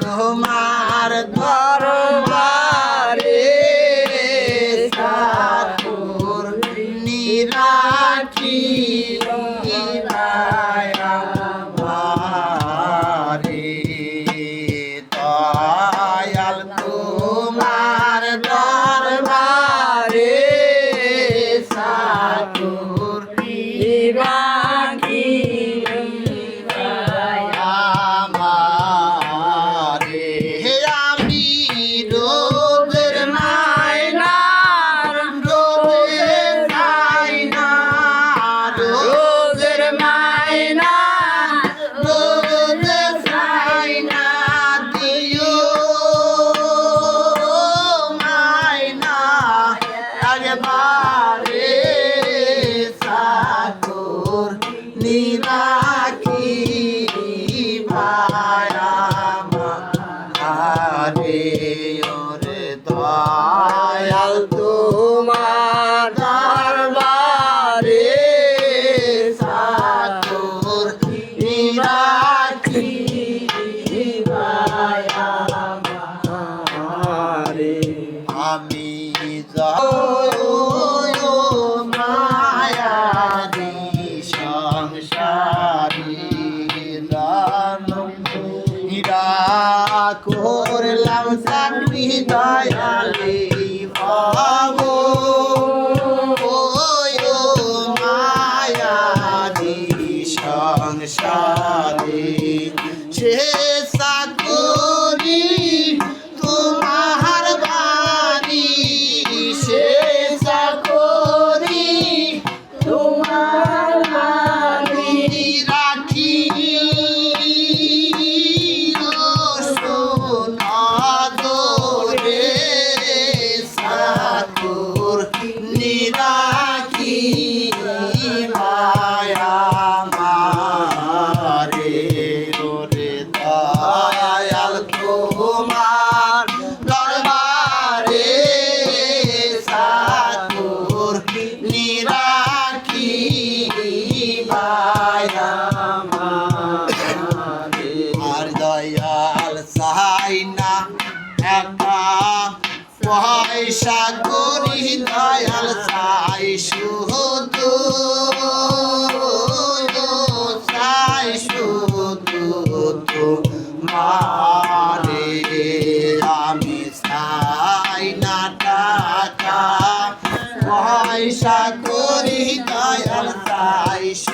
তোমার দরবারে সাকুর নিরা করলাম চাকরি দয়ালে পাব। মায়াদি সংসারে সে তোমার দরবারে সাধুর নিরাকি আর দয়াল সাহাই না একা। পয়সা করি দয়াল সাই শুধু। আইসা করি দয়াল তাইসা